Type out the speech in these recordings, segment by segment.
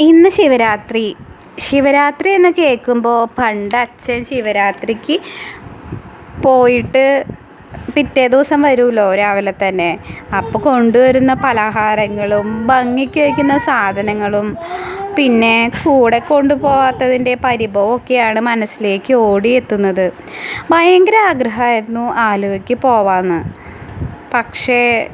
ഇന്ന് ശിവരാത്രി. ശിവരാത്രി എന്ന് കേൾക്കുമ്പോൾ പണ്ട് അച്ഛൻ ശിവരാത്രിക്ക് പോയിട്ട് പിറ്റേ ദിവസം വരുമല്ലോ രാവിലെ തന്നെ. അപ്പോൾ കൊണ്ടുവരുന്ന പലഹാരങ്ങളും ഭംഗിക്ക് വയ്ക്കുന്ന സാധനങ്ങളും പിന്നെ കൂടെ കൊണ്ടുപോകാത്തതിന്റെ പരിഭവമൊക്കെയാണ് മനസ്സിലേക്ക് ഓടിയെത്തുന്നത്. ഭയങ്കര ആഗ്രഹമായിരുന്നു ആലുവയ്ക്ക് പോവാന്ന്. പക്ഷേ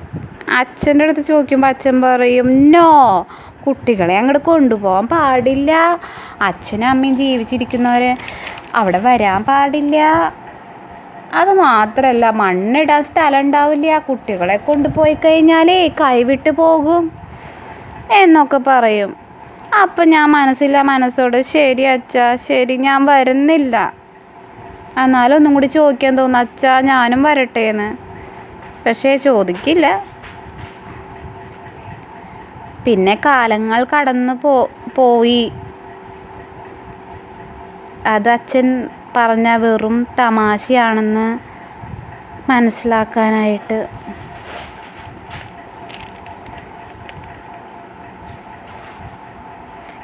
അച്ഛന്റെ അടുത്ത് ചോദിക്കുമ്പോൾ അച്ഛൻ പറയും നോ കുട്ടികളെ അങ്ങോട്ട് കൊണ്ടുപോകാൻ പാടില്ല. അച്ഛനും അമ്മയും ജീവിച്ചിരിക്കുന്നവർ അവിടെ വരാൻ പാടില്ല. അത് മാത്രമല്ല മണ്ണിടാൻ സ്ഥലം ഉണ്ടാവില്ല കുട്ടികളെ കൊണ്ടുപോയി കഴിഞ്ഞാലേ കൈവിട്ട് പോകും എന്നൊക്കെ പറയും. അപ്പം ഞാൻ മനസ്സില്ല മനസ്സോട് ശരി അച്ഛാ ശരി ഞാൻ വരുന്നില്ല. എന്നാലും ഒന്നും കൂടി ചോദിക്കാൻ തോന്നുന്നു അച്ഛാ ഞാനും വരട്ടേന്ന്. പക്ഷേ ചോദിക്കില്ല. പിന്നെ കാലങ്ങൾ കടന്നു പോ പോയി. അത് അച്ഛൻ പറഞ്ഞ വെറും തമാശയാണെന്ന് മനസ്സിലാക്കാനായിട്ട്.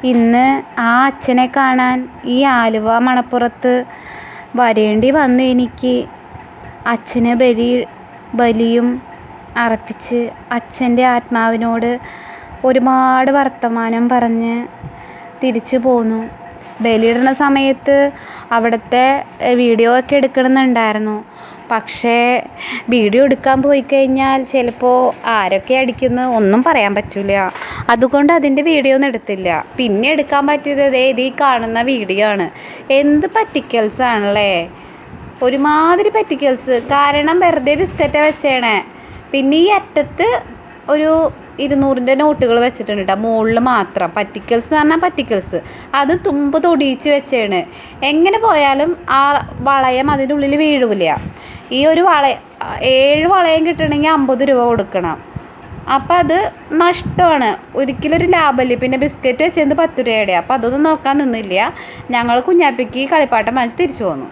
ഇന്ന് ആ അച്ഛനെ കാണാൻ ഈ ആലുവ മണപ്പുറത്ത് വരേണ്ടി വന്നു എനിക്ക്. അച്ഛനെ ബലി ബലിയും അർപ്പിച്ച് അച്ഛന്റെ ആത്മാവിനോട് ഒരുപാട് വർത്തമാനം പറഞ്ഞ് തിരിച്ചു പോന്നു. ബലിയിടുന്ന സമയത്ത് അവിടുത്തെ വീഡിയോ ഒക്കെ എടുക്കണമെന്നുണ്ടായിരുന്നു. പക്ഷേ വീഡിയോ എടുക്കാൻ പോയി കഴിഞ്ഞാൽ ചിലപ്പോൾ ആരൊക്കെ അടിക്കുന്നു ഒന്നും പറയാൻ പറ്റില്ല അതുകൊണ്ട് അതിന്റെ വീഡിയോ ഒന്നും എടുത്തില്ല. പിന്നെ എടുക്കാൻ പറ്റിയത് അതേ ഇത് കാണുന്ന വീഡിയോ ആണ്. എന്ത് പറ്റിക്കൽസ് ആണല്ലേ? ഒരുമാതിരി പറ്റിക്കൽസ്. കാരണം വെറുതെ ബിസ്ക്കറ്റ് വെച്ചേണേ പിന്നെ ഈ അറ്റത്ത് ഒരു ഇരുന്നൂറിന്റെ നോട്ടുകൾ വെച്ചിട്ടുണ്ട് കേട്ടോ മുകളിൽ മാത്രം. പറ്റിക്കൽസ് എന്ന് പറഞ്ഞാൽ പറ്റിക്കൽസ് അത് തുമ്പ് തൊടിയിച്ച് വെച്ചാണ്. എങ്ങനെ പോയാലും ആ വളയം അതിന്റെ ഉള്ളിൽ വീഴില്ല ഈ ഒരു വള ഏഴ് വളയം കിട്ടണമെങ്കിൽ അമ്പത് രൂപ കൊടുക്കണം. അപ്പോൾ അത് നഷ്ടമാണ്. ഒരിക്കലും ഒരു ലാഭമില്ല പിന്നെ ബിസ്ക്കറ്റ് വെച്ചത് പത്ത് രൂപയുടെ. അപ്പോൾ അതൊന്നും നോക്കാൻ നിന്നില്ല. ഞങ്ങൾ കുഞ്ഞാപ്പിക്ക് കളിപ്പാട്ടം വാങ്ങിച്ച് തിരിച്ചു പോന്നു.